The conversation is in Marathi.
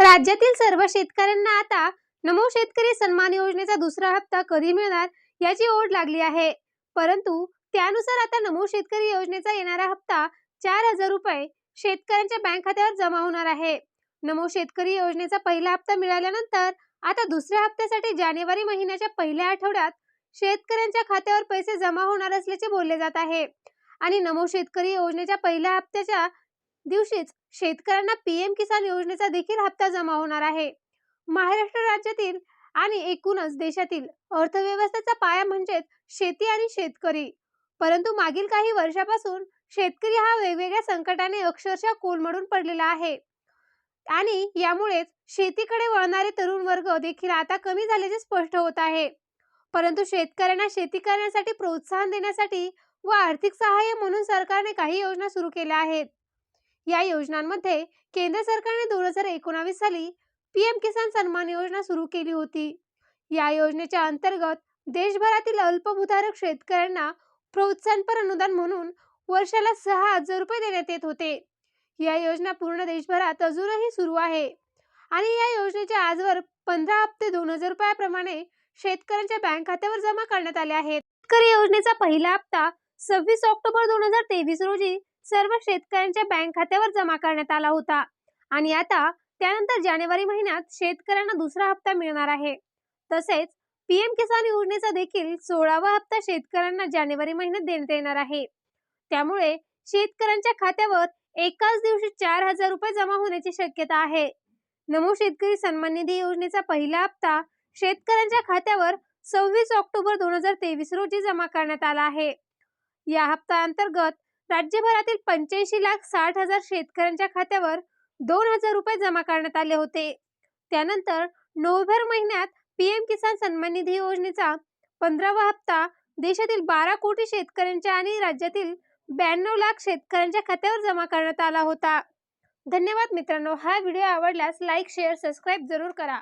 राज्यातील सर्व शेतकऱ्यांना आता नमो शेतकरी सन्मान योजनेचा दुसरा हप्ता कधी मिळणार याची ओढ लागली आहे. परंतु त्यानुसार आता नमो शेतकरी योजनेचा येणारा हप्ता चार हजार रुपये शेतकऱ्यांच्या बँक खात्यावर जमा होणार आहे. नमो शेतकरी योजनेचा पहिला हप्ता मिळाल्यानंतर आता दुसऱ्या हप्त्यासाठी जानेवारी महिन्याच्या पहिल्या आठवड्यात शेतकऱ्यांच्या खात्यावर पैसे जमा होणार असल्याचे बोलले जात आहे. आणि नमो शेतकरी योजनेच्या पहिल्या हप्त्याच्या दिवशीच शेतकऱ्यांना पीएम किसान योजनेचा देखील हप्ता जमा होणार आहे. महाराष्ट्र राज्यातील आणि एकूणच देशातील अर्थव्यवस्थेचा पाया म्हणजेच शेती आणि शेतकरी. परंतु मागील काही वर्षापासून शेतकरी हा वेगवेगळ्या संकटाने अक्षरशः कोलमडून पडलेला आहे. आणि यामुळेच शेतीकडे वळणारे तरुण वर्ग देखील आता कमी झाल्याचे स्पष्ट होत आहे. परंतु शेतकऱ्यांना शेती करण्यासाठी प्रोत्साहन देण्यासाठी व आर्थिक सहाय्य म्हणून सरकारने काही योजना सुरू केल्या आहेत. या योजनांमध्ये केंद्र सरकारने दोन हजार एकोणावीस साली पीएम किसान सन्मान योजना सुरू केली होती. या योजनेच्या अंतर्गत देशभरातील अल्पभूधारक शेतकऱ्यांना प्रोत्साहनपर अनुदान म्हणून वर्षाला सहा हजार रुपये देण्यात येत होते. या योजना पूर्ण देशभरात अजूनही सुरू आहे आणि या योजनेचे आजवर पंधरा हप्ते दोन हजार रुपयाप्रमाणे शेतकऱ्यांच्या बँक खात्यावर जमा करण्यात आले आहेत. शेतकरी योजनेचा पहिला हप्ता सव्वीस ऑक्टोबर दोन हजार तेवीस रोजी सर्व शेतकऱ्यांच्या बँक खात्यावर जमा करण्यात आला होता. आणि आता त्यानंतर जानेवारी महिन्यात शेतकऱ्यांना दुसरा हप्ता मिळणार आहे. तसेच पीएम किसान योजनेचा देखील सोळावा हप्ता शेतकऱ्यांना जानेवारी महिन्यात देण्यात येणार आहे. त्यामुळे शेतकऱ्यांच्या खात्यावर एकाच दिवशी चार हजार रुपये जमा होण्याची शक्यता आहे. नमो शेतकरी सन्मान निधी योजनेचा पहिला हप्ता शेतकऱ्यांच्या खात्यावर सव्वीस ऑक्टोबर दोन हजार तेवीस रोजी जमा करण्यात आला आहे. या हप्ता अंतर्गत राज्यभरातील पंच्याऐंशी लाख साठ हजार शेतकऱ्यांच्या खात्यावर दोन हजार रुपये जमा करण्यात आले होते. त्यानंतर नोव्हेंबर महिन्यात पीएम किसान सन्मान निधी योजनेचा पंधरावा हप्ता देशातील बारा कोटी शेतकऱ्यांच्या आणि राज्यातील ब्याण्णव लाख शेतकऱ्यांच्या खात्यावर जमा करण्यात आला होता. धन्यवाद मित्रांनो. हा व्हिडिओ आवडल्यास लाईक शेअर सबस्क्राईब जरूर करा.